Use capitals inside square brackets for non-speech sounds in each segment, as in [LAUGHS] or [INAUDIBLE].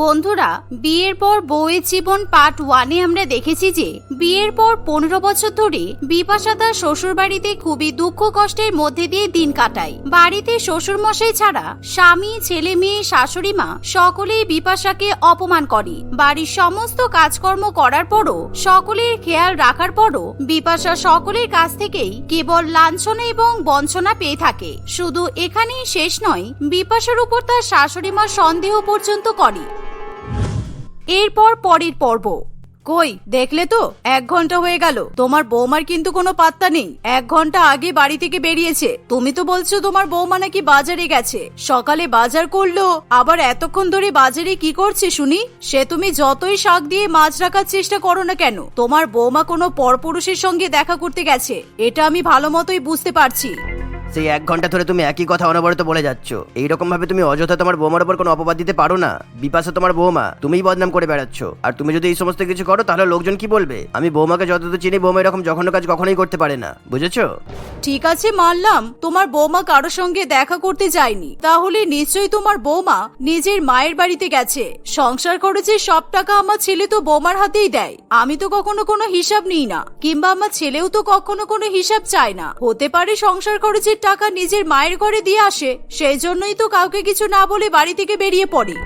বন্ধুরা, বিয়ের পর বউয়ের জীবন পার্ট ওয়ানে আমরা দেখেছি যে, বিয়ের পর পনেরো বছর ধরে বিপাশা তার শ্বশুর বাড়িতে খুবই দুঃখ কষ্টের মধ্যে দিয়ে দিন কাটায়। বাড়িতে শ্বশুর মশাই ছাড়া স্বামী, ছেলে মেয়ে, শাশুড়ি মা সকলেই বিপাশাকে অপমান করে। বাড়ির সমস্ত কাজকর্ম করার পরও, সকলের খেয়াল রাখার পরও বিপাশা সকলের কাছ থেকেই কেবল লাঞ্ছনা এবং বঞ্চনা পেয়ে থাকে। শুধু এখানেই শেষ নয়, বিপাশার উপর তার শাশুড়ি মা সন্দেহ পর্যন্ত করে। এরপর পরের পর্ব। কই, দেখলে তো? এক ঘণ্টা হয়ে গেল। তোমার বৌমার কিন্তু কোনো পাত্তা নেই। এক ঘণ্টা আগে বাড়ি থেকে বেরিয়েছে। তুমি তো বলছো তোমার বৌমা নাকি বাজারে গেছে। সকালে বাজার করল, আবার এতক্ষণ ধরে বাজারে কি করছে শুনি? সে তুমি যতই শাক দিয়ে মাছ রাখার চেষ্টা করো না কেন, তোমার বৌমা কোনো পরপুরুষের সঙ্গে দেখা করতে গেছে। এটা আমি ভালো মতোই বুঝতে পারছি। সেই এক ঘণ্টা ধরে তুমি একই কথা অনবরত বলে যাচ্ছ। এইরকম ভাবে তুমি অযথা তোমার বৌমার উপর কোনো অপবাদ দিতে পারো না। বিপাশা তোমার বৌমা, তুমিই বদনাম করে বেড়াচ্ছ। আর তুমি যদি এই সমস্ত কিছু করো, তাহলে লোকজন কি বলবে? আমি বৌমাকে যতদূর চিনি, বৌমা এরকম জঘন্য কাজ কখনোই করতে পারে না। বুঝেছ? ঠিক আছে, মানলাম। তোমার বৌমা কারও সঙ্গে দেখা করতে যায়নি। তাহলে নিশ্চয়ই তোমার বৌমা নিজের মায়ের বাড়িতে গেছে। সংসার খরচের সব টাকা আমার ছেলে তো বৌমার হাতেই দেয়। আমি তো কখনো কোনো হিসাব নিই না। কিংবা আমার ছেলেও তো কখনো কোনো হিসাব চায় না। হতে পারে সংসার খরচের টাকা নিজের মায়ের ঘরে দিয়ে আসে, সেই জন্যই তো কাউকে কিছু না বলে বাড়ি থেকে বেরিয়ে পড়ে।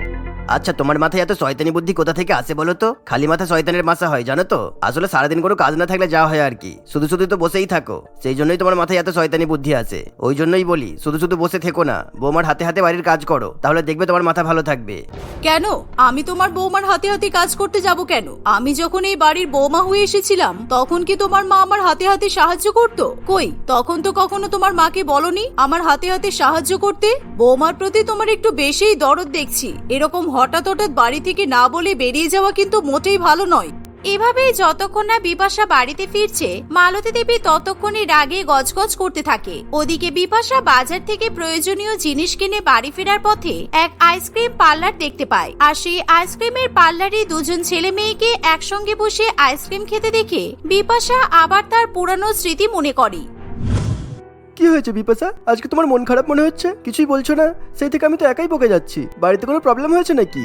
আচ্ছা তোমার মাথায় এত শয়তানি বুদ্ধি কোথা থেকে আসে বলো তো? খালি মাথা শয়তানের মাসা হয়, জানো তো? আসলে সারাদিন কোনো কাজ না থাকলে যা হয় আর কি। শুধু শুধু তো বসেই থাকো। সেই জন্যই তোমার মাথায় এত শয়তানি বুদ্ধি আসে ওই জন্যই বলি, শুধু শুধু বসে থেকো না। বৌমার হাতে হাতে বাড়ির কাজ করো। তাহলে দেখবে তোমার মাথা ভালো থাকবে। কেন? আমি তোমার বৌমার হাতে হাতে কাজ করতে যাব কেন? আমি যখন এই বাড়ির বৌমা হয়ে এসেছিলাম, তখন কি তোমার মা আমার হাতে হাতে সাহায্য করতো? কই? তখন তো কখনো তোমার মাকে বলনি আমার হাতে হাতে সাহায্য করতে? বৌমার প্রতি তোমার একটু বেশিই দরদ দেখছি। এরকম হঠাৎ হঠাৎ বাড়ি থেকে না বলে বেরিয়ে যাওয়া কিন্তু মোটেই ভালো নয়। এভাবেই যতক্ষণ না বিপাশা বাড়িতে ফিরছে, মালতী দেবী ততক্ষণে রাগে গজগজ করতে থাকে। ওদিকে বিপাশা বাজার থেকে প্রয়োজনীয় জিনিস কিনে বাড়ি ফেরার পথে এক আইসক্রিম পার্লার দেখতে পায়। আর সেই আইসক্রিমের পার্লারে দুজন ছেলে মেয়েকে একসঙ্গে বসে আইসক্রিম খেতে দেখে বিপাশা আবার তার পুরানো স্মৃতি মনে করে। কি হয়েছে বিপাশা? আজকে তোমার মন খারাপ মনে হচ্ছে? কিছুই বলছো না। সেই থেকে আমি তো একাই বকে যাচ্ছি। বাড়িতে কোনো প্রবলেম হয়েছে নাকি?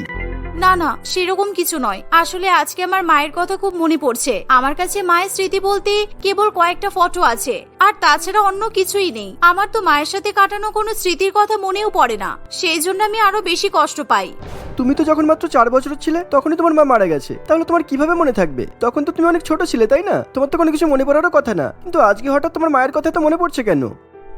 না না, সেরকম কিছু নয়। আসলে আজকে আমার মায়ের কথা খুব মনে পড়ছে। আমার কাছে মায়ের স্মৃতি বলতে কেবল কয়েকটা ফটো আছে। আর তাছাড়া অন্য কিছুই নেই। আমার তো মায়ের সাথে কাটানো কোনো স্মৃতির কথা মনেও পড়ে না। সেই জন্য আমি আরও বেশি কষ্ট পাই। তুমি তো যখন মাত্র চার বছরের ছিলে, তখনই তোমার মা মারা গেছে। তাহলে তোমার কীভাবে মনে থাকবে? তখন তো তুমি অনেক ছোট ছিলে, তাই না? তোমার তো কোনো কিছু মনে পড়ারও কথা না। কিন্তু আজকে হঠাৎ তোমার মায়ের কথা তো মনে পড়ছে কেন?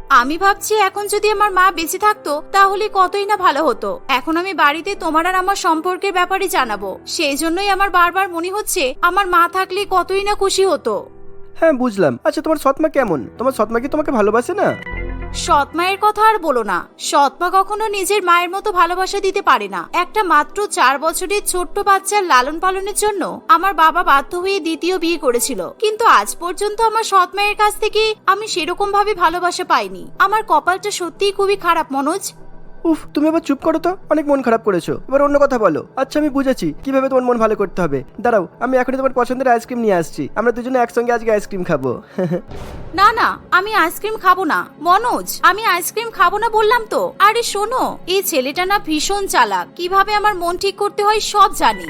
আমি ভাবছি এখন যদি আমার মা বেঁচে থাকতো, তাহলে কতই না ভালো হতো। এখন আমি বাড়িতে তোমার আর আমার সম্পর্কের ব্যাপারে জানাব। সেই জন্যই আমার বারবার মনে হচ্ছে, আমার মা থাকলে কতই না খুশি হতো। হ্যাঁ বুঝলাম। আচ্ছা তোমার সৎমা কেমন? তোমার সৎমা কি তোমাকে ভালোবাসে না? সৎ মায়ের কথা আর বলো না। সৎ মা কখনো নিজের মায়ের মতো ভালোবাসা দিতে পারে না। একটা মাত্র চার বছরের ছোট্ট বাচ্চার লালন পালনের জন্য আমার বাবা বাধ্য হয়ে দ্বিতীয় বিয়ে করেছিল। কিন্তু আজ পর্যন্ত আমার সৎ মায়ের কাছ থেকে আমি সেরকম ভাবে ভালোবাসা পাইনি। আমার কপালটা সত্যিই খুবই খারাপ, মনোজ। উফ তুমি এবার চুপ করো তো। অনেক মন খারাপ করেছ। এবার অন্য কথা বলো। আচ্ছা আমি বুঝেছি। কীভাবে তোমার মন ভালো করতে হবে? দাঁড়াও আমি এখনই তোমার পছন্দের আইসক্রিম নিয়ে আসছি। আমরা দুজনে একসঙ্গে আজকে আইসক্রিম খাব। [LAUGHS] না না আমি আইসক্রিম খাব না। মনোজ আমি আইসক্রিম খাব না বললাম তো। আরে শোনো এই ছেলেটা না ভীষণ চালাক। কীভাবে আমার মন ঠিক করতে হয় সব জানি।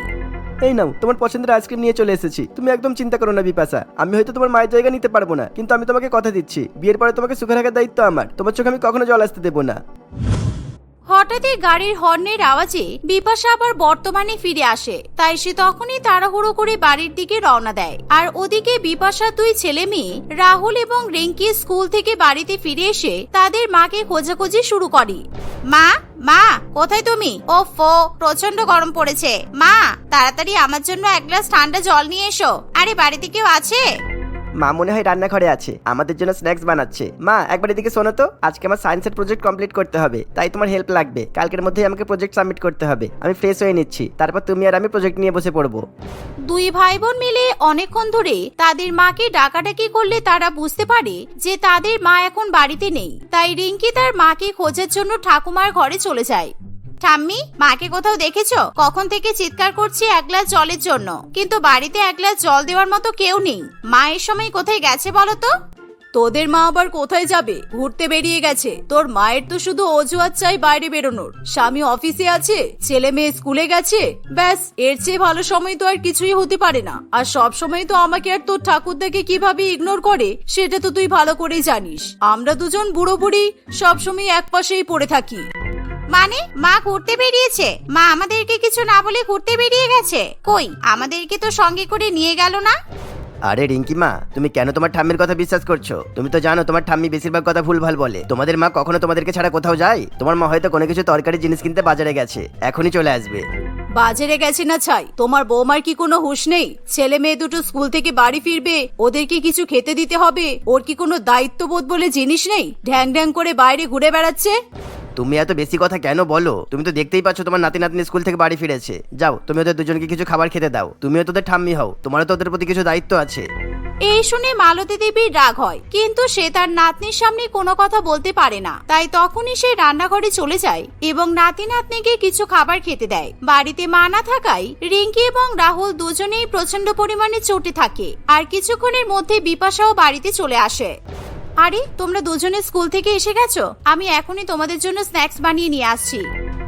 এই নাও তোমার পছন্দের আইসক্রিম নিয়ে চলে এসেছি। তুমি একদম চিন্তা করো না বিপাশা। আমি হয়তো তোমার মায়ের জায়গা নিতে পারব না কিন্তু আমি তোমাকে কথা দিচ্ছি। বিয়ের পরে তোমাকে সুখে রাখার দায়িত্ব আমার। তোমার চোখে আমি কখনো জল আসতে দেবো না। হঠাৎই গাড়ির হর্নের আওয়াজে বিপাশা আবার বর্তমানে ফিরে আসে, তাই সে তখনই তাড়াহুড়ো করে বাড়ির দিকে রওনা দেয়। আর ওদিকে বিপাশা দুই ছেলে মেয়ে, রাহুল এবং রিঙ্কি স্কুল থেকে বাড়িতে ফিরে এসে তাদের মাকে খোঁজাখুঁজি শুরু করে। মা মা, কোথায় তুমি? ও ফো প্রচণ্ড গরম পড়েছে। মা, তাড়াতাড়ি আমার জন্য এক গ্লাস ঠান্ডা জল নিয়ে এসো। আরে, বাড়িতে কেউ আছে? মা মনে হয় রান্নাঘরে আছে। আমাদের জন্য স্ন্যাক্স বানাচ্ছে। মা, একবার এদিকে শোনো তো। আজকে আমার সায়েন্সের প্রজেক্ট কমপ্লিট করতে হবে। তাই তোমার হেল্প লাগবে। কালকের মধ্যেই আমাকে প্রজেক্ট সাবমিট করতে হবে। আমি ফ্রেশ হয়ে নিচ্ছি। তারপর তুমি আর আমি প্রজেক্ট নিয়ে বসে পড়ব। দুই ভাই বোন মিলে অনেকক্ষণ ধরে তাদের মাকে ডাকাডাকি করলে তারা বুঝতে পারে যে তাদের মা এখন বাড়িতে নেই। তাই রিঙ্কি তার মাকে খোঁজার জন্য ঠাকুমার ঘরে চলে যায়। ঠাম্মি, মাকে কোথাও দেখেছ? কখন থেকে চিৎকার করছি এক গ্লাস জলের জন্য। কিন্তু বাড়িতে এক গ্লাস জল দেওয়ার মতো কেউ নেই। মা সময় কোথায় গেছে বলো তো? তোদের মা আবার কোথায় যাবে? ঘুরতে বেরিয়ে গেছে। তোর মায়ের তো শুধু অজুহাত চাই বাইরে বেরোনোর। স্বামী অফিসে আছে, ছেলে মেয়ে স্কুলে গেছে, ব্যাস, এর চেয়ে ভালো সময় তো আর কিছুই হতে পারে না। আর সব সময় তো আমাকে আর তোর ঠাকুরদাকে কীভাবে ইগনোর করে, সেটা তো তুই ভালো করেই জানিস। আমরা দুজন বুড়ো বুড়ি সবসময় এক পাশেই পড়ে থাকি। মানে মা ঘুরতে বেরিয়েছে? মা আমাদেরকে কিছু না বলে ঘুরতে বেরিয়ে গেছে। কই আমাদেরকে তো সঙ্গে করে নিয়ে গেল না? আরে রিঙ্কি মা তুমি কেন তোমার ঠাম্মির কথা বিশ্বাস করছ? তুমি তো জানো তোমার ঠাম্মি বেশিরভাগ কথা ভুলভাল বলে। তোমাদের মা কখনো তোমাদেরকে ছাড়া কোথাও যায়? তোমার মা হয়তো কোনো কিছু তরকারি জিনিস কিনতে বাজারে গেছে। এখনই চলে আসবে। বাজারে গেছে না ছাই? তোমার বৌমার কি কোনো হুঁশ নেই? ছেলে মেয়ে দুটো স্কুল থেকে বাড়ি ফিরবে ওদেরকে কিছু খেতে দিতে হবে। ওর কি কোনো দায়িত্ববোধ বলে জিনিস নেই? ঢ্যাং ঢ্যাং করে বাইরে ঘুরে বেড়াচ্ছে? তুমি এত বেশি কথা কেন বলো? তুমি তো দেখতেই পাচ্ছ তোমার নাতি নাতনি স্কুল থেকে বাড়ি ফিরেছে। যাও, তুমি ওদের দুজনকে কিছু খাবার খেতে দাও। তুমিও তোদের ঠাম্মি হও। তোমারও তো ওদের প্রতি কিছু দায়িত্ব আছে। এই শুনে মালতী দেবীর রাগ হয়। কিন্তু সে তার নাতনির সামনে কোনো কথা বলতে পারে না। তাই তখনই সে রান্নাঘরে চলে যায় এবং নাতি নাতনিকে কিছু খাবার খেতে দেয়। বাড়িতে মা না থাকায় রিঙ্কি এবং রাহুল দুজনেই প্রচণ্ড পরিমাণে চটে থাকে। আর কিছুক্ষণের মধ্যে বিপাশাও বাড়িতে চলে আসে। আরে, তোমরা দুজনে স্কুল থেকে এসে গেছো? আমি এখনই তোমাদের জন্য স্ন্যাক্স বানিয়ে নিয়ে আসছি।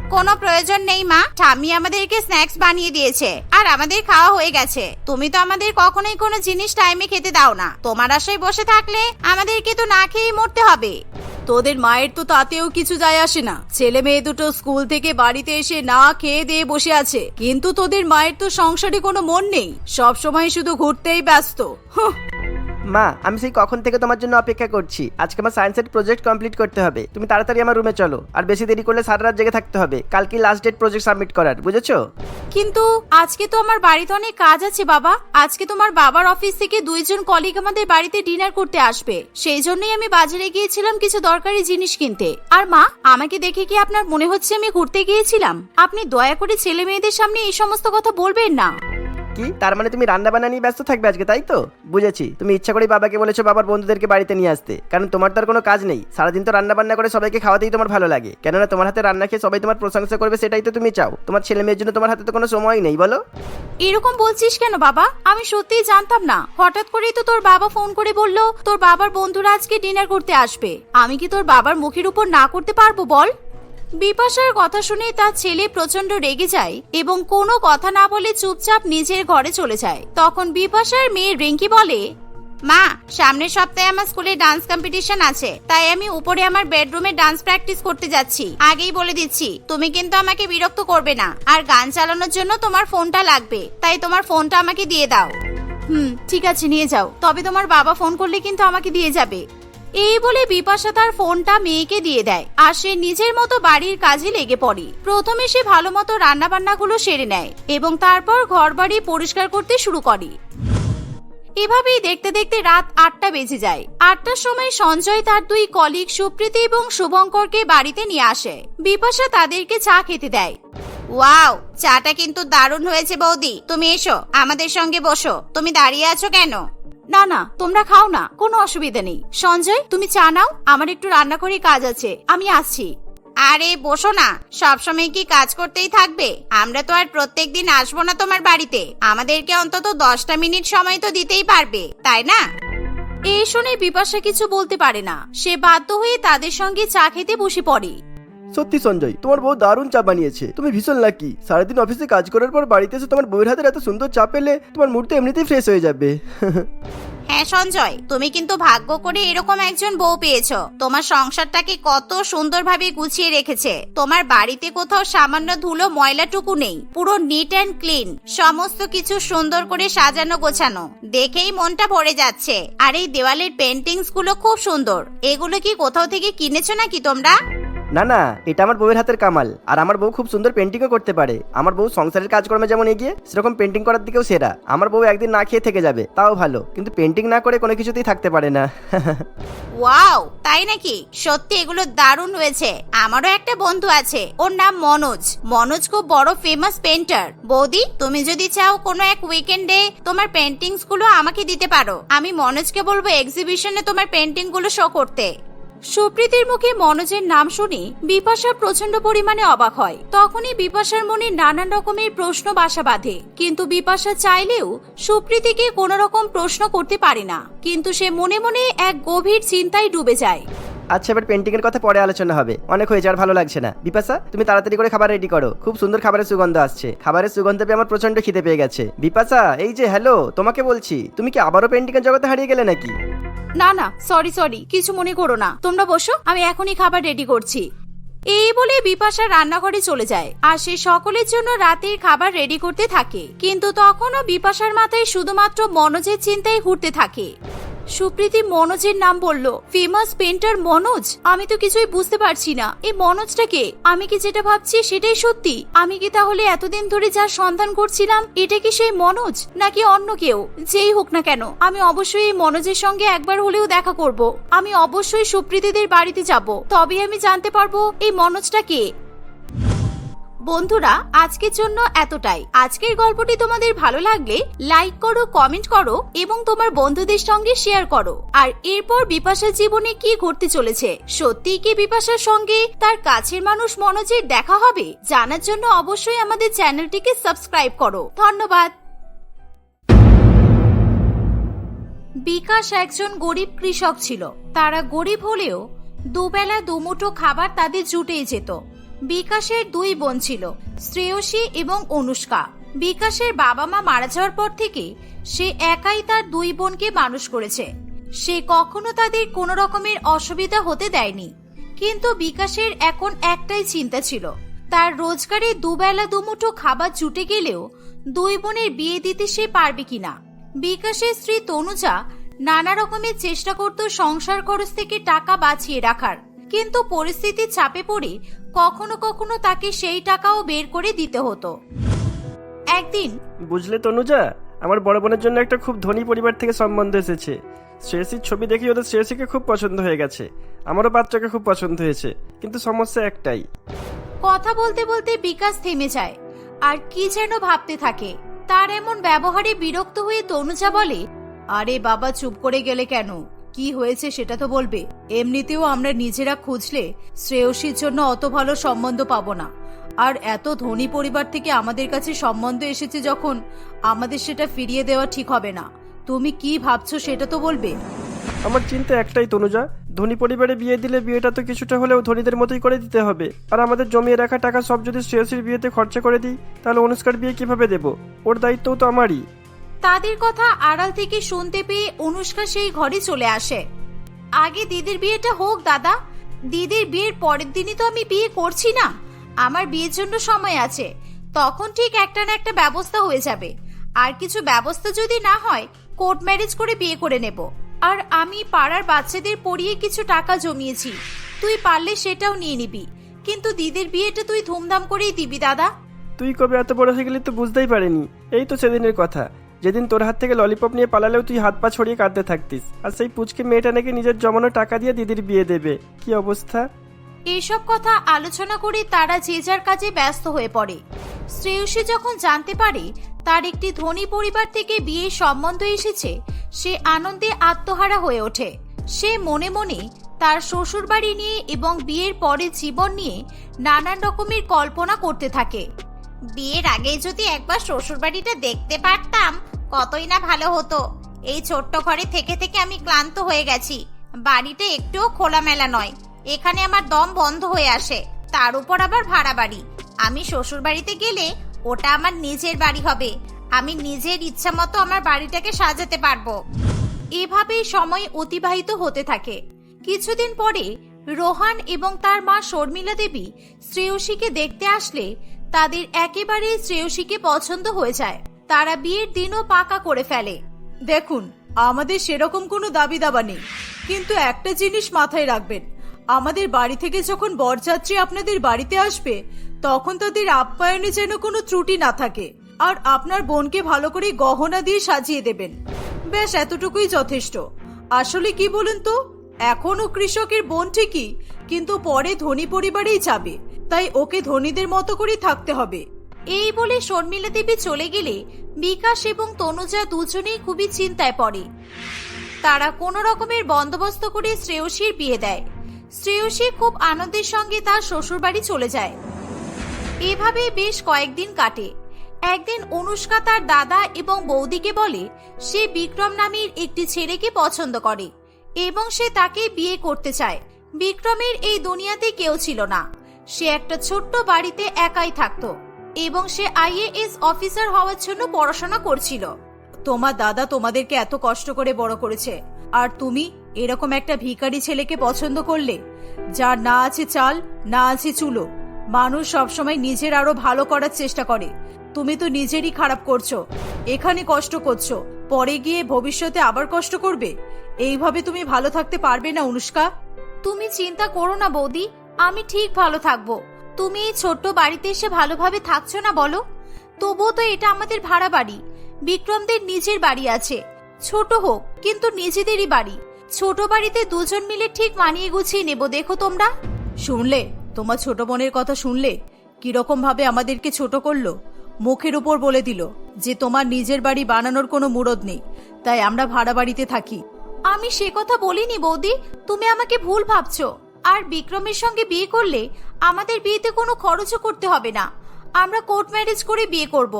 কোনো প্রয়োজন নেই, মা। ঠাম্মি আমাদেরকে স্ন্যাক্স বানিয়ে দিয়েছে। আর আমাদের খাওয়া হয়ে গেছে। তুমি তো আমাদের কখনোই কোনো জিনিস টাইমে খেতে দাও না। তোমার আশায় বসে থাকলে আমাদেরকে তো না খেয়েই মরতে হবে। তোদের মায়ের তো তাতেও কিছু যায় আসে না। ছেলে মেয়ে দুটো স্কুল থেকে বাড়িতে এসে না খেয়ে দিয়ে বসে আছে। কিন্তু তোদের মায়ের তো সংসারে কোনো মন নেই। সব সময় শুধু ঘুরতেই ব্যস্ত। মা, আমি সেই কখন থেকে তোমার জন্য অপেক্ষা করছি। আজকে আমার সায়েন্সের প্রজেক্ট কমপ্লিট করতে হবে। তুমি তাড়াতাড়ি আমার রুমে চলো। আর বেশি দেরি করলে সারা রাত জেগে থাকতে হবে। কালকে লাস্ট ডেট প্রজেক্ট সাবমিট করার, বুঝেছ? কিন্তু আজকে তো আমার বাড়িতে অনেক কাজ আছে বাবা। আজকে তোমার বাবার অফিস থেকে দুইজন কলিগ আমাদের বাড়িতে ডিনার করতে আসবে। সেই জন্যই আমি বাজারে গিয়েছিলাম কিছু দরকারি জিনিস কিনতে। আর মা, আমাকে দেখে কি আপনার মনে হচ্ছে আমি ঘুরতে গিয়েছিলাম? আপনি দয়া করে ছেলে মেয়েদের সামনে এই সমস্ত কথা বলবেন না। কি? তার মানে তুমি রান্না বান্না নিয়ে ব্যস্ত থাকবে আজকে, তাই তো? বুঝেছি। তুমি ইচ্ছা করে বাবাকে বলেছ বাবার বন্ধুদেরকে বাড়িতে নিয়ে আসতে। কারণ তোমার তার কোনো কাজ নেই। সারাদিন তো রান্না বান্না করে সবাইকে খাওয়াতেই তোমার ভালো লাগে। কেননা তোমার হাতে রান্না খেয়ে সবাই তোমার প্রশংসা করবে, সেটাই তো তুমি চাও। তোমার ছেলে মেয়ের জন্য তোমার হাতে তো কোনো সময় নেই, বলো? এরকম বলছিস কেন বাবা? আমি সত্যিই জানতাম না। হঠাৎ করেই তো তোর বাবা ফোন করে বলল, তোর বাবার বন্ধুরা আজকে ডিনার করতে আসবে। আমি কি তোর বাবার মুখের উপর না করতে পারব, বল? বিপাশার কথা শুনে তার ছেলে প্রচণ্ড রেগে যায় এবং কোনো কথা না বলে চুপচাপ নিজের ঘরে চলে যায়। তখন বিপাশার মেয়ে রিঙ্কি বলে, মা, সামনের সপ্তাহে আমার স্কুলে ডান্স কম্পিটিশন আছে, তাই আমি উপরে আমার বেডরুমে ডান্স প্র্যাকটিস করতে যাচ্ছি। আগেই বলে দিচ্ছি, তুমি কিন্তু আমাকে বিরক্ত করবে না। আর গান চালানোর জন্য তোমার ফোনটা লাগবে, তাই তোমার ফোনটা আমাকে দিয়ে দাও। হুম, ঠিক আছে, নিয়ে যাও। তবে তোমার বাবা ফোন করলে কিন্তু আমাকে দিয়ে যাবে। এই বলে বিপাশা তার ফোনটা মেয়েকে দিয়ে দেয়, আর সে নিজের মতো বাড়ির কাজে লেগে পড়ে। প্রথমে সে ভালো মতো রান্না বান্নাগুলো সেরে নেয় এবং তারপর ঘর বাড়ি পরিষ্কার করতে শুরু করে। এভাবেই দেখতে দেখতে রাত আটটা বেজে যায়। আটটার সময় সঞ্জয় তার দুই কলিগ সুপ্রীতি এবং শুভঙ্করকে বাড়িতে নিয়ে আসে। বিপাশা তাদেরকে চা খেতে দেয়। ওয়াও, চাটা কিন্তু দারুণ হয়েছে বৌদি। তুমি এসো, আমাদের সঙ্গে বসো। তুমি দাঁড়িয়ে আছো কেন? না না তোমরা খাও না কোনো অসুবিধা নেই। সঞ্জয় তুমি চা নাও আমার একটু রান্না করে কাজ আছে আমি আসছি। আরে বসো না সবসময় কি কাজ করতেই থাকবে? আমরা তো আর প্রত্যেক দিন আসব না তোমার বাড়িতে। আমাদেরকে অন্তত দশটা মিনিট সময় তো দিতেই পারবে তাই না? এই শুনে বিপাশা কিছু বলতে পারে না। সে বাধ্য হয়ে তাদের সঙ্গে চা খেতে বসে পড়ে। সত্যি সঞ্জয়, তোমার বউ দারুণ চা বানিয়েছে। তুমি ভীষণ লাকি সারাদিন অফিসে কাজ করার পর বাড়িতে এসে তোমার বউয়ের হাতের এত সুন্দর চা পেলে তোমার মুড তো এমনিতেই ফ্রেশ হয়ে যাবে। হ্যাঁ সঞ্জয়, তুমি কিন্তু ভাগ্য করে এরকম একজন বউ পেয়েছ। তোমার সংসারটাকে কত সুন্দরভাবে গুছিয়ে রেখেছে। তোমার বাড়িতে কোথাও সামান্য ধুলো, ময়লাটুকু নেই। পুরো নিট অ্যান্ড ক্লিন সমস্ত কিছু সুন্দর করে সাজানো, গোছানো। দেখেই মনটা ভরে যাচ্ছে। আর এই দেওয়ালের পেন্টিংসগুলো খুব সুন্দর। এগুলো কি কোথাও থেকে কিনেছো নাকি তোমরা? না না, এটা আমার বউয়ের হাতের কামাল। আর আমার বউ খুব সুন্দর পেন্টিংও করতে পারে। আমার বউ সংসারের কাজকর্মে যেমন এগিয়ে, সেরকম পেন্টিং করার দিকেও সেরা। আমার বউ একদিন না খেয়ে থেকে যাবে, তাও ভালো। কিন্তু পেন্টিং না করে কোনো কিছুতেই থাকতে পারে না। ওয়াও, তাই নাকি? সত্যি এগুলো দারুণ হয়েছে। আমারও একটা বন্ধু আছে, ওর নাম মনোজ। মনোজ খুব বড় ফেমাস পেন্টার বৌদি, তুমি যদি চাও কোনো এক উইকেন্ডে তোমার পেন্টিংসগুলো আমাকে দিতে পারো। আমি মনোজকে বলব এক্সিবিশনে তোমার পেন্টিংগুলো শো করতে। সুপ্রীতির মুখে মনোজের নাম শুনে বিপাশা প্রচণ্ড পরিমাণে অবাক হয়। তখনই বিপাশার মনে নানান রকমের প্রশ্ন বাসা বাঁধে। কিন্তু বিপাশা চাইলেও সুপ্রীতিকে কোনো রকম প্রশ্ন করতে পারে না। কিন্তু সে মনে মনে এক গভীর চিন্তায় ডুবে যায়। আচ্ছা এবার পেন্টিং এর কথা পরে আলোচনা হবে। অনেক হয়েছে, আর ভালো লাগছে না। বিপাশা, তুমি তাড়াতাড়ি করে খাবার রেডি করো। খুব সুন্দর খাবারের সুগন্ধ আসছে। খাবারের সুগন্ধ পেয়ে আমার প্রচণ্ড খিদে পেয়ে গেছে। বিপাশা, এই যে হ্যালো তোমাকে বলছি, তুমি কি আবারও পেন্টিং এর জগতে হারিয়ে গেলে নাকি? না না সরি সরি কিছু মনে করো না। তোমরা বসো, আমি এখনই খাবার রেডি করছি। এই বলে বিপাশা রান্নাঘরে চলে যায়, আর সে সকলের জন্য রাতের খাবার রেডি করতে থাকে। কিন্তু তখনও বিপাশার মাথায় শুধুমাত্র মনোজের চিন্তাই ঘুরতে থাকে। সুপ্রীতি মনোজের নাম বলল। Famous painter Manoj? আমি তো কিছুই বুঝতে পারছি না। এই মনোজটাকে আমি কি যেটা ভাবছি সেটাই সত্যি। আমি কি তাহলে এতদিন ধরে যার সন্ধান করছিলাম, এটা কি সেই মনোজ? নাকি অন্য কেউ? যেই হোক না কেন, আমি অবশ্যই এই মনোজের সঙ্গে একবার হলেও দেখা করব। আমি অবশ্যই সুপ্রীতিদের বাড়িতে যাব। তবে আমি জানতে পারব এই মনোজটা কে। বন্ধুরা, আজকের জন্য এতটাই। আজকের গল্পটি তোমাদের ভালো লাগলে লাইক করো, কমেন্ট করো এবং তোমার বন্ধুদের সঙ্গে শেয়ার করো। আর এরপর বিপাশার জীবনে কি ঘটতে চলেছে? সত্যি কি বিপাশার সঙ্গে তার কাছের মানুষ মনোজের দেখা হবে? জানার জন্য অবশ্যই আমাদের চ্যানেলটিকে সাবস্ক্রাইব করো। ধন্যবাদ। বিকাশ একজন গরিব কৃষক ছিল। তারা গরিব হলেও দুবেলা দুমুঠো খাবার তাদের জুটেই যেত। বিকাশের দুই বোন ছিল, শ্রেয়সী এবং অনুষ্কা। বিকাশের বাবা মা মারা যাওয়ার পর থেকে সে একাই তার দুই বোনকে মানুষ করেছে। সে কখনো তাদের কোনো রকমের অসুবিধা হতে দেয়নি। কিন্তু বিকাশের এখন একটাই চিন্তা ছিল, তার রোজগারে দুবেলা দুমুঠো খাবার জুটে গেলেও দুই বোনের বিয়ে দিতে সে পারবে কিনা। বিকাশের স্ত্রী তনুজা নানা রকমের চেষ্টা করত সংসার খরচ থেকে টাকা বাঁচিয়ে রাখার। কিন্তু পরিস্থিতির চাপে পড়ে কখনো কখনো তাকে সেই টাকাও বের করে দিতে হতো। একদিন বুঝলে তনুজা আমার বড় বোনের জন্য একটা খুব ধনী পরিবার থেকে সম্বন্ধ এসেছে। শ্রেয়সীর ছবি দেখে ওদের শ্রেয়সীকে খুব পছন্দ হয়ে গেছে। আমারও বাচ্চাকে খুব পছন্দ হয়েছে কিন্তু সমস্যা একটাই। কথা বলতে বলতে বিকাশ থেমে যায় আর কি যেন ভাবতে থাকে। তার এমন ব্যবহারে বিরক্ত হয়ে তনুজা বলে আরে বাবা চুপ করে গেলে কেন? কি হয়েছে সেটা তো বলবে। এমনিতেও আমরা নিজেরা খুঁজলে শ্রেয়সীর জন্য অত ভালো সম্বন্ধ পাবো না। আর এত ধনী পরিবার থেকে আমাদের কাছে সম্বন্ধ এসেছে যখন আমাদের সেটা ফিরিয়ে দেওয়া ঠিক হবে না। তুমি কি ভাবছ সেটা তো বলবে। আমার চিন্তা একটাই তনুজা, ধনী পরিবারে বিয়ে দিলে বিয়েটা তো কিছুটা হলেও ধনীদের মতোই করে দিতে হবে। আর আমাদের জমিয়ে রাখা টাকা সব যদি শ্রেয়সীর বিয়েতে খরচা করে দিই, তাহলে অনুষ্কার বিয়ে কীভাবে দেব? ওর দায়িত্বও তো আমারই। তাদের কথা আড়াল থেকে শুনতে পেয়ে অনুষ্কা সেই ঘরে চলে আসে। আগে দিদির বিয়েটা হোক, দাদা। দিদির বিয়ের পরের দিনই তো আমি বিয়ে করছি না। আমার বিয়ের জন্য সময় আছে। তখন ঠিক একটা না একটা ব্যবস্থা হয়ে যাবে। আর কিছু ব্যবস্থা যদি না হয়, কোর্ট ম্যারেজ করে বিয়ে করে নেব। আর আমি পাড়ার বাচ্চাদের পড়িয়ে কিছু টাকা জমিয়েছি। তুই পারলে সেটাও নিয়ে নিবি। কিন্তু দিদির বিয়েটা তুই ধুমধাম করেই দিবি, দাদা। তুই কবে এত বড় হয়ে গেলি তো বুঝতেই পারিনি। এই তো সেদিনের কথা। যেদিন তোর হাত থেকে ললিপপ নিয়ে পালালেও তুই হাত পা ছড়িয়ে কাঁদতে থাকতিস। আর সেই পুচকে মেয়েটা নাকি নিজের জমানো টাকা দিয়ে দিদির বিয়ে দেবে। কি অবস্থা? এইসব কথা আলোচনা করে তারা যে যার কাজে ব্যস্ত হয়ে পড়ে। শ্রেয়সী যখন জানতে পারে তার একটি ধনী পরিবার থেকে বিয়ের সম্বন্ধ এসেছে, সে আনন্দে আত্মহারা হয়ে ওঠে। সে মনে মনে তার শ্বশুরবাড়ি নিয়ে এবং বিয়ের পরে জীবন নিয়ে নানান রকমের কল্পনা করতে থাকে। বিয়ের আগে যদি একবার শ্বশুরবাড়িটা দেখতে পারতাম কতই না ভালো হতো। এই ছোট্ট ঘরে থেকে থেকে আমি ক্লান্ত হয়ে গেছি। বাড়িটা একটুও খোলামেলা নয়। এখানে আমার দম বন্ধ হয়ে আসে। তার উপর আবার ভাড়া বাড়ি। আমি শ্বশুর বাড়িতে গেলে ওটা আমার নিজের বাড়ি হবে। আমি নিজের ইচ্ছা মতো আমার বাড়িটাকে সাজাতে পারব। এভাবেই সময় অতিবাহিত হতে থাকে। কিছুদিন পরে রোহান এবং তার মা শর্মিলা দেবী শ্রেয়সীকে দেখতে আসলে তাদের একেবারে শ্রেয়সীকে পছন্দ হয়ে যায়। তারা বিয়ের দিনও পাকা করে ফেলে। দেখুন, আমাদের সেরকম কোনো দাবি দাবা নেই। কিন্তু একটা জিনিস মাথায় রাখবেন, আমাদের বাড়ি থেকে যখন বরযাত্রী আপনাদের বাড়িতে আসবে, তখন তাদের আপ্যায়নে যেন কোনো ত্রুটি না থাকে। আর আপনার বোনকে ভালো করে গহনা দিয়ে সাজিয়ে দেবেন। বেশ, এতটুকুই যথেষ্ট। আসলে কি বলুন তো? এখনও কৃষকের বোন ঠিকই, কিন্তু পরে ধনী পরিবারেই যাবে। তাই ওকে ধনীদের মতো করে থাকতে হবে। এই বলে শর্মিলা দেবী চলে গেলে বিকাশ এবং তনুজা দুজনেই খুবই চিন্তায় পড়ে। তারা কোনো রকমের বন্দোবস্ত করে শ্রেয়সীর বিয়ে দেয়। শ্রেয়সী খুব আনন্দের সঙ্গে তার শ্বশুরবাড়ি চলে যায়। এভাবে বেশ কয়েকদিন কাটে। একদিন অনুষ্কা তার দাদা এবং বৌদিকে বলে, সে বিক্রম নামের একটি ছেলেকে পছন্দ করে এবং সে তাকে বিয়ে করতে চায়। বিক্রমের এই দুনিয়াতে কেউ ছিল না। সে একটা ছোট্ট বাড়িতে একাই থাকতো। এবং সে আইএএস অফিসার হওয়ার জন্য পড়াশোনা করছিল। তোমার দাদা তোমাদেরকে এত কষ্ট করে বড় করেছে। আর তুমি এরকম একটা ভিখারি ছেলেকে পছন্দ করলে, যার না আছে চাল, না আছে চুলো, মানুষ সবসময় নিজের আরও ভালো করার চেষ্টা করে। তুমি তো নিজেরই খারাপ করছ। এখানে কষ্ট করছ। পরে গিয়ে ভবিষ্যতে আবার কষ্ট করবে? এইভাবে তুমি ভালো থাকতে পারবে না, অনুষ্কা? তুমি চিন্তা করো না বৌদি, আমি ঠিক ভালো থাকব। তুমি এই ছোট্ট বাড়িতে এসে ভালোভাবে থাকছো না বলো? তবুও তো এটা আমাদের ভাড়া বাড়ি। বিক্রমদের নিজের বাড়ি আছে। ছোট হোক, কিন্তু নিজেদেরই বাড়ি। ছোট বাড়িতে দুজন মিলে ঠিক মানিয়ে গুছিয়ে নেব, দেখো তোমরা। শুনলে? তোমার ছোট বোনের কথা শুনলে? কীরকম ভাবে আমাদেরকে ছোট করল? মুখের উপর বলে দিল যে তোমার নিজের বাড়ি বানানোর কোনো মুরদ নেই, তাই আমরা ভাড়া বাড়িতে থাকি। আমি সে কথা বলিনি বৌদি, তুমি আমাকে ভুল ভাবছ। আর বিক্রমের সঙ্গে বিয়ে করলে আমাদের বিয়েতে কোনো খরচও করতে হবে না। আমরা কোর্ট ম্যারেজ করে বিয়ে করব।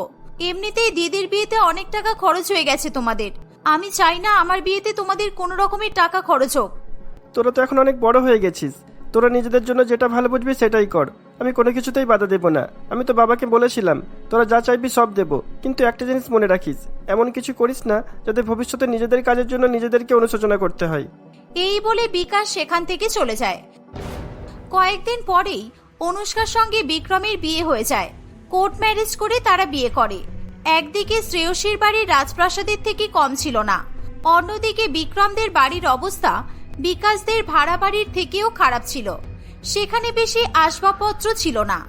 এমনিতেই দিদির বিয়েতে অনেক টাকা খরচ হয়ে গেছে তোমাদের। আমি চাই না আমার বিয়েতে তোমাদের কোনো রকমের টাকা খরচ হোক। তোরা তো এখন অনেক বড় হয়ে গেছিস। তোরা নিজেদের জন্য যেটা ভালো বুঝবি সেটাই কর। আমি কোনো কিছুতেই বাধা দেবো না। আমি তো বাবাকে বলেছিলাম তোরা যা চাইবি সব দেবো। কিন্তু একটা জিনিস মনে রাখিস এমন কিছু করিস না যাতে ভবিষ্যতে নিজেদের কাজের জন্য নিজেদেরকে অনুশোচনা করতে হয়। এই বলে বিকাশ সেখান থেকে চলে যায়। কয়েকদিন পরেই অনুষ্কার সঙ্গে বিক্রমের বিয়ে হয়ে যায়। কোর্ট ম্যারেজ করে তারা বিয়ে করে। একদিকে শ্রেয়সীর বাড়ির রাজপ্রাসাদের থেকে কম ছিল না। অন্যদিকে বিক্রমদের বাড়ির অবস্থা বিকাশদের ভাড়া বাড়ির থেকেও খারাপ ছিল। সেখানে বেশি আসবাবপত্র ছিল না।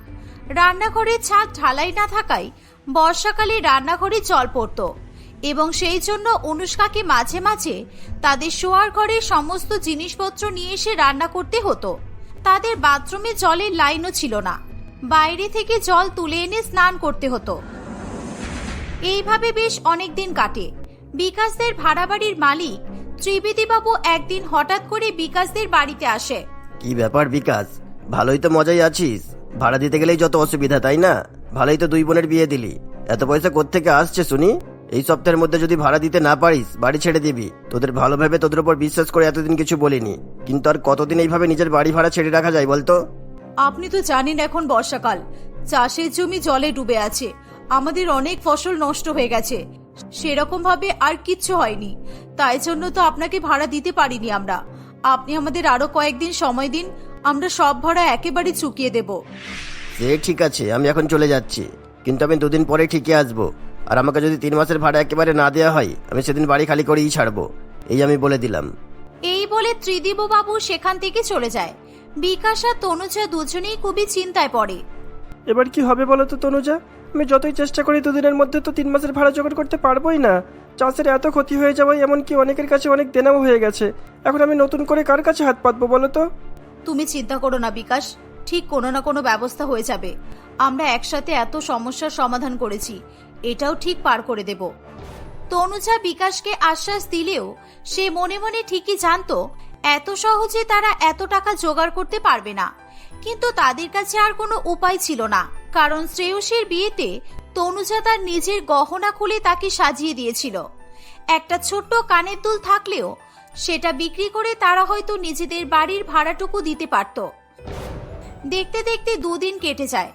রান্নাঘরে ছাদ ঢালাই না থাকায় বর্ষাকালে রান্নাঘরে জল পড়তো এবং সেই জন্য অনুষ্কাকে মাঝে মাঝে তাদের শোয়ার ঘরে সমস্ত জিনিসপত্র নিয়ে এসে রান্না করতে হতো। তাদের বাথরুমে জলের লাইনও ছিল না। বাইরে থেকে জল তুলে এনে স্নান করতে হতো। এইভাবে বেশ অনেক দিন কাটে। বিকাশদের ভাড়া বাড়ির মালিক ত্রিবেদীবাবু একদিন হঠাৎ করে বিকাশদের বাড়িতে আসে। কি ব্যাপার বিকাশ? ভালোই তো মজাই আছিস। ভাড়া দিতে গেলেই যত অসুবিধা, তাই না? ভালোই তো দুই বোনের বিয়ে দিলি। এত পয়সা কোত্থেকে আসছে শুনি? এই সপ্তাহের মধ্যে যদি ভাড়া দিতে না পারিস বাড়ি ছেড়ে দিবি। তোদের ভালোভাবে তোদের উপর বিশ্বাস করে এতদিন কিছু বলিনি। কিন্তু আর কতদিন এইভাবে নিজের বাড়ি ভাড়া ছেড়ে রাখা যায় বলতো? আপনি তো জানেন এখন বর্ষাকাল। চাষের জমি জলে ডুবে আছে। আমাদের অনেক ফসল নষ্ট হয়ে গেছে। সেরকম ভাবে আর কিচ্ছু হয়নি। তাই জন্য তো আপনাকে ভাড়া দিতে পারিনি আমরা। আপনি আমাদের আরও কয়েকদিন সময় দিন আমরা সব ভাড়া একেবারে চুকিয়ে দেব। সে ঠিক আছে আমি এখন চলে যাচ্ছি। কিন্তু আমি দুদিন পরে ঠিকই আসব। আর আমাকে যদি তিন মাসের ভাড়া একেবারে না দেওয়া হয় আমি সেদিন বাড়ি খালি করেই ছাড়বো। এই আমি বলে দিলাম। এই বলে ত্রিদিব বাবু সেখান থেকে চলে যায়। বিকাশ আর তনুজা দুজনেই খুবই চিন্তায় পড়ে। এবার কি হবে বলো তো তনুজা? আমি যতই চেষ্টা করি দুদিনের মধ্যে তো তিন মাসের ভাড়া জোগাড় করতে পারবোই না। চাষের এত ক্ষতি হয়ে যাওয়ায় এমনকি অনেকের কাছে অনেক দেনাও হয়ে গেছে। এখন আমি নতুন করে কার কাছে হাত পাতবো বলো তো তুমি চিন্তা করো না বিকাশ। ঠিক কোনো না কোনো ব্যবস্থা হয়ে যাবে। আমরা একসাথে এত সমস্যার সমাধান করেছি। এটাও ঠিক পার করে দেব। তনুজা বিকাশকে আশ্বাস দিলেও সে মনে মনে ঠিকই জানতো, এত সহজে তারা এত টাকা জোগাড় করতে পারবে না। কিন্তু তাদের কাছে আর কোনো উপায় ছিল না, কারণ শ্রেয়সীর বিয়েতে তনুজা তার নিজের গহনা খুলে তাকে সাজিয়ে দিয়েছিল। একটা ছোট্ট কানের দুল থাকলেও সেটা বিক্রি করে তারা হয়তো নিজেদের বাড়ির ভাড়াটুকু দিতে পারত। দেখতে দেখতে দুদিন কেটে যায়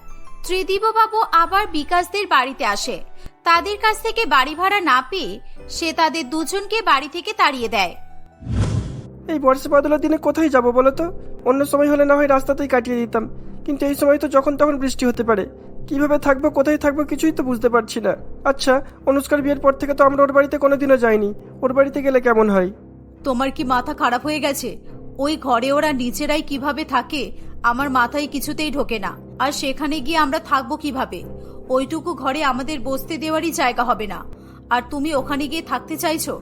ত্রিদিববাবু আবার বিকাশদের বাড়িতে আসে। তাদের কাছ থেকে বাড়ি ভাড়া না পেয়ে সে তাদের দুজনকে বাড়ি থেকে তাড়িয়ে দেয়। এই বর্ষা বাদলের দিনে কোথায় যাব বলো তো? অন্য সময় হলে না হয় রাস্তাতেই কাটিয়ে দিতাম। কিন্তু এই সময় তো যখন তখন বৃষ্টি হতে পারে। কীভাবে থাকব কোথায় থাকব কিছুই তো বুঝতে পারছি না। আচ্ছা অনুষ্কার বিয়ের পর থেকে তো আমরা ওর বাড়িতে কোনোদিনও যাইনি। ওর বাড়িতে গেলে কেমন হয়? তোমার কি মাথা খারাপ হয়ে গেছে? ওই ঘরে ওরা নিজেরাই কীভাবে থাকে আমার মাথায় কিছুতেই ঢোকে না। আর সেখানে গিয়ে আমরা থাকব কীভাবে? ওইটুকু ঘরে আমাদের বসতে দেওয়ারই জায়গা হবে না। আর তুমি ওখানে গিয়ে থাকতে চাইছো?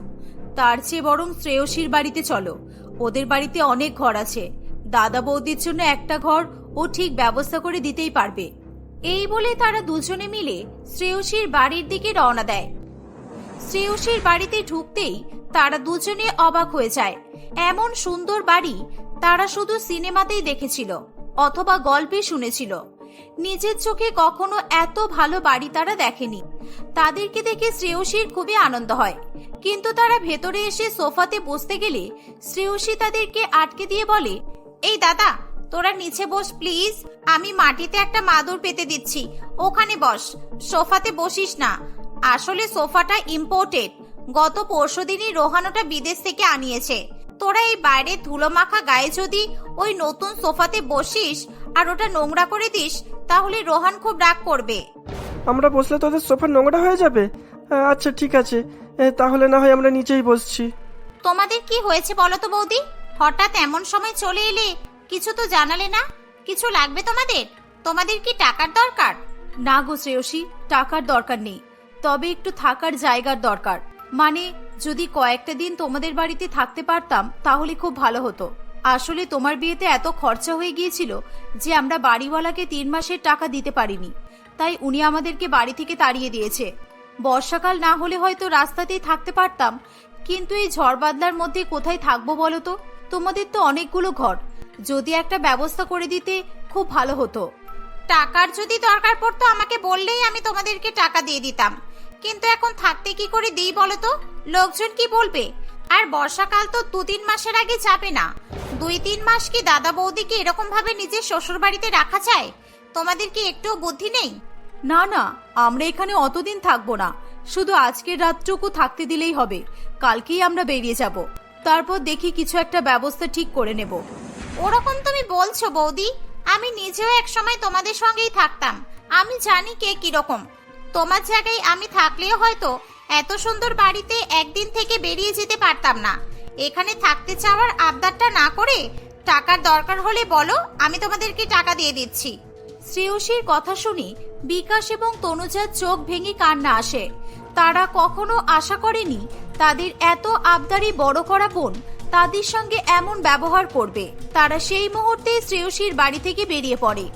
তার চেয়ে বরং শ্রেয়সীর বাড়িতে চলো। ওদের বাড়িতে অনেক ঘর আছে। দাদা বৌদির জন্য একটা ঘর ও ঠিক ব্যবস্থা করে দিতেই পারবে। এই বলে তারা দুজনে মিলে শ্রেয়সীর বাড়ির দিকে রওনা দেয়। শ্রেয়সীর বাড়িতে ঢুকতেই তারা দুজনে অবাক হয়ে যায়। এমন সুন্দর বাড়ি তারা শুধু সিনেমাতেই দেখেছিল। অথবা গল্পে শুনেছিল। নিজের চোখে কখনো এত ভালো বাড়ি তারা দেখেনি। তাদেরকে দেখে শ্রেয়সীর খুবই আনন্দ হয়। কিন্তু তারা ভেতরে এসে সোফাতে বসতে গেলে শ্রেয়সী তাদেরকে আটকে দিয়ে বলে, এই দাদা, তোরা নিচে বস প্লিজ। আমি মাটিতে একটা মাদুর পেতে দিচ্ছি। ওখানে বস। সোফাতে বসিস না। আসলে সোফাটা ইম্পোর্টেড গত পরশুদিনই রোহানোটা বিদেশ থেকে আনিয়েছে। তোরা এই বাইরে ধুলো মাখা গায়ে যদি ওই নতুন সোফাতে বসিস আর ওটা নোংরা করে দিস তাহলে রোহান খুব রাগ করবে। আমরা বসলে তোদের সোফা নোংরা হয়ে যাবে? আচ্ছা ঠিক আছে। তাহলে না হয় আমরা নিচেই বসছি। তোমাদের কি হয়েছে বলো তো বৌদি? হঠাৎ এমন সময় চলে এলে কিছু তো জানালে না? কিছু লাগবে তোমাদের? তোমাদের কি টাকার দরকার? না গো শ্রেয়সী টাকার দরকার নেই। তবে একটু থাকার জায়গার দরকার। মানে যদি কয়েকটা দিন তোমাদের বাড়িতে থাকতে পারতাম, তাহলে খুব ভালো হতো। আসলে তোমার বিয়েতে এত খরচা হয়ে গিয়েছিল যে আমরা বাড়িওয়ালাকে তিন মাসের টাকা দিতে পারিনি। তাই উনি আমাদেরকে বাড়ি থেকে তাড়িয়ে দিয়েছে। বর্ষাকাল না হলে হয়তো রাস্তাতেই থাকতে পারতাম, কিন্তু এই ঝড় বাদলার মধ্যে কোথায় থাকব বলো তো? তোমাদের তো অনেকগুলো ঘর। যদি একটা ব্যবস্থা করে দিতে খুব ভালো হতো। টাকার যদি দরকার পড়তো, আমাকে বললেই আমি তোমাদেরকে টাকা দিয়ে দিতাম। কিন্তু এখন থাকতে কি করে দিই বলো তো লোকজন কি বলবে? আর বর্ষাকাল তো দু তিন মাসের আগে যাবে না। দুই তিন মাস কি দাদা বৌদিকে এরকম ভাবে নিজের শ্বশুর বাড়িতে রাখা যায়? তোমাদের কি একটুও বুদ্ধি নেই? না না আমরা এখানে অতদিন থাকব না। শুধু আজকের রাতটুকু থাকতে দিলেই হবে। কালকেই আমরা বেরিয়ে যাব। তারপর দেখি কিছু একটা ব্যবস্থা ঠিক করে নেব। ওরকম তুমি বলছো বৌদি। আমি নিজেও এক সময় তোমাদের সঙ্গেই থাকতাম। আমি জানি কে কীরকম। তোমার জায়গায় আমি থাকলেও হয়তো এত সুন্দর বাড়িতে একদিন থেকে বেরিয়ে যেতে পারতাম না। এখানে থাকতে চাওয়ার আবদারটা না করে টাকার দরকার হলে বলো, আমি তোমাদেরকে টাকা দিয়ে দিচ্ছি। শ্রেয়সীর কথা শুনে বিকাশ এবং তনুজার চোখ ভেঙে কান্না আসে। তারা কখনো আশা করেনি তাদের এত আবদারি বড় করা বোন তাদের সঙ্গে এমন ব্যবহার করবে। তারা সেই মুহূর্তে শ্রেয়সীর বাড়ি থেকে বেরিয়ে পড়ে।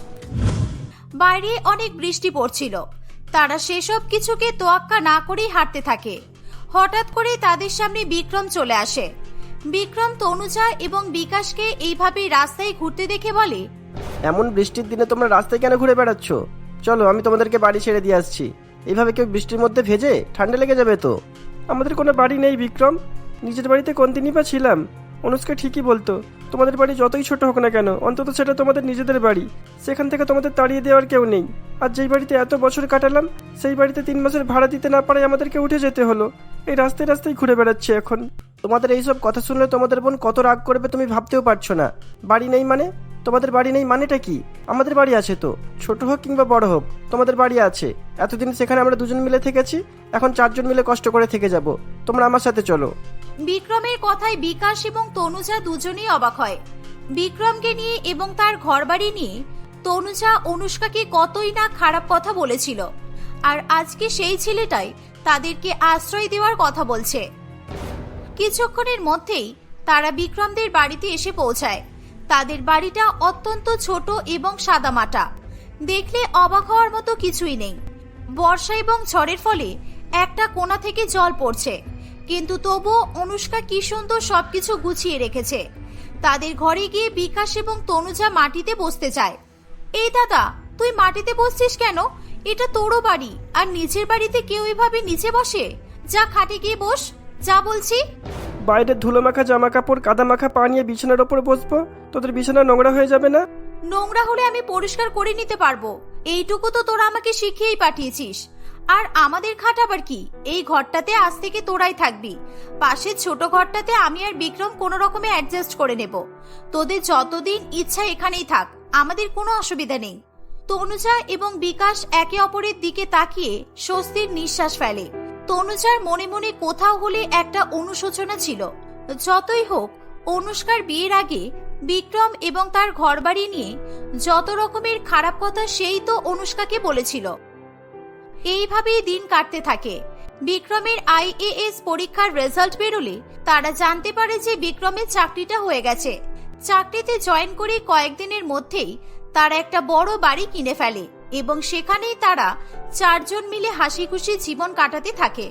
বাইরে অনেক বৃষ্টি পড়ছিল। তারা সেসব কিছুকে তোয়াক্কা না করেই হাঁটতে থাকে। হঠাৎ করে তাদের সামনে বিক্রম চলে আসে। বিক্রম তনুজা এবং বিকাশকে এইভাবে রাস্তায় ঘুরতে দেখে বলে, এমন বৃষ্টির দিনে তোমরা রাস্তায় কেন ঘুরে বেড়াচ্ছ? চলো, আমি তোমাদেরকে বাড়ি ছেড়ে দিয়ে আসছি। এইভাবে কেউ বৃষ্টির মধ্যে ভেজে ঠান্ডা লেগে যাবে তো? আমাদের কোনো বাড়ি নেই, বিক্রম। নিজের বাড়িতে কোন দিনই বা ছিলাম। অনুষ্কা ঠিকই বলতো, তোমাদের বাড়ি যতই ছোট হোক না কেন, অন্তত সেটা তোমাদের নিজেদের বাড়ি। সেখান থেকে তোমাদের তাড়িয়ে দেওয়ার কেউ নেই। আর যেই বাড়িতে এত বছর কাটালাম, সেই বাড়িতে তিন মাসের ভাড়া দিতে না পারায় আমাদেরকে উঠে যেতে হলো। এই রাস্তায় রাস্তায় ঘুরে বেড়াচ্ছে এখন। তোমাদের এইসব কথা শুনলে তোমাদের বোন কত রাগ করবে তুমি ভাবতেও পারছ না। বাড়ি নেই মানে? তোমাদের বাড়ি নেই মানেটা কি? আমাদের বাড়ি আছে তো, ছোট হোক কিংবা বড় হোক, তোমাদের বাড়ি আছে। এতদিন সেখানে আমরা দুজন মিলে থেকেছি, এখন চারজন মিলে কষ্ট করে থেকে যাব। তোমরা আমার সাথে চলো। বিক্রমের কথায় বিকাশ এবং তনুজা দুজনেই অবাক হয়। বিক্রমকে নিয়ে এবং তার ঘরবাড়ি নিয়ে তনুজা অনুষ্কাকে কতই না খারাপ কথা বলেছিল। আর আজকে সেই ছেলেটাই তাদেরকে আশ্রয় দেওয়ার কথা বলছে। কিছুক্ষণের মধ্যেই তারা বিক্রমদের বাড়িতে এসে পৌঁছায়। তাদের বাড়িটা অত্যন্ত ছোট এবং সাদামাটা। দেখলে অবাক হওয়ার মতো কিছুই নেই। বর্ষা এবং ঝড়ের ফলে একটা কোণা থেকে জল পড়ছে। কিন্তু তবুও অনুষ্কা কি সুন্দর সবকিছু গুছিয়ে রেখেছে। তাদের ঘরে গিয়ে বিকাশ এবং তনুজা মাটিতে বসতে চায়। এই দাদা তুই মাটিতে বসছিস কেন? এটা তোরও বাড়ি আর নিচের বাড়িতে কেউ এভাবে নিচে বসে? যা খাটে গিয়ে বস যা বলছি। বাইরে ধুলো মাখা জামা কাপড় কাদা মাখা পা নিয়ে বিছানার ওপর বসবো? তোদের বিছানা নোংরা হয়ে যাবে না? নোংরা হলে আমি পরিষ্কার করে নিতে পারব। এইটুকু তো তোরা আমাকে শিখিয়েই পাঠিয়েছিস। আর আমাদের খাট আবার কি? এই ঘরটাতে আজ থেকে তোরাই থাকবি। পাশের ছোট ঘরটাতে আমি আর বিক্রম কোনো রকমে অ্যাডজাস্ট করে নেব। তোদের যতদিন ইচ্ছা এখানেই থাক, আমাদের কোনো অসুবিধা নেই। তনুজা এবং বিকাশ একে অপরের দিকে তাকিয়ে স্বস্তির নিঃশ্বাস ফেলে। তনুজার মনে মনে কোথাও হলে একটা অনুশোচনা ছিল। যতই হোক, অনুষ্কার বিয়ের আগে বিক্রম এবং তার ঘরবাড়ি নিয়ে যত রকমের খারাপ কথা সেই তো অনুষ্কাকে বলেছিল। এইভাবেই দিন কাটতে থাকে। বিক্রমের আইএএস পরীক্ষার রেজাল্ট বেরোলে তারা জানতে পারে যে বিক্রমের চাকরিটা হয়ে গেছে। চাকরিতে জয়েন করে কয়েকদিনের মধ্যেই তারা একটা বড় বাড়ি কিনে ফেলে এবং সেখানেই তারা চারজন মিলে হাসি খুশি জীবন কাটাতে থাকে।